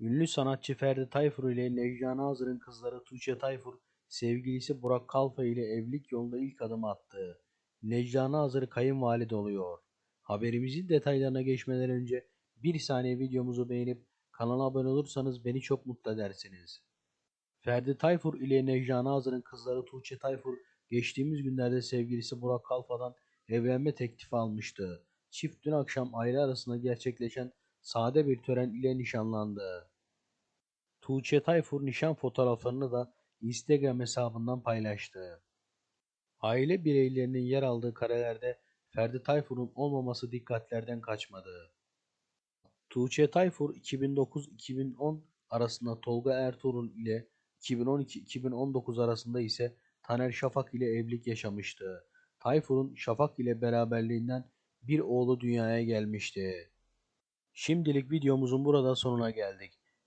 Ünlü sanatçı Ferdi Tayfur ile Necla Nazır'ın kızları Tuğçe Tayfur, sevgilisi Burak Kalfa ile evlilik yolunda ilk adım attı. Necla Nazır kayınvalide oluyor. Haberimizin detaylarına geçmeden önce bir saniye videomuzu beğenip kanala abone olursanız beni çok mutlu edersiniz. Ferdi Tayfur ile Necla Nazır'ın kızları Tuğçe Tayfur geçtiğimiz günlerde sevgilisi Burak Kalfa'dan evlenme teklifi almıştı. Çift dün akşam aile arasında gerçekleşen sade bir tören ile nişanlandı. Tuğçe Tayfur nişan fotoğraflarını da Instagram hesabından paylaştı. Aile bireylerinin yer aldığı karelerde Ferdi Tayfur'un olmaması dikkatlerden kaçmadı. Tuğçe Tayfur 2009-2010 arasında Tolga Ertuğrul ile 2012-2019 arasında ise Taner Şafak ile evlilik yaşamıştı. Tayfur'un Şafak ile beraberliğinden bir oğlu dünyaya gelmişti. Şimdilik videomuzun burada sonuna geldik.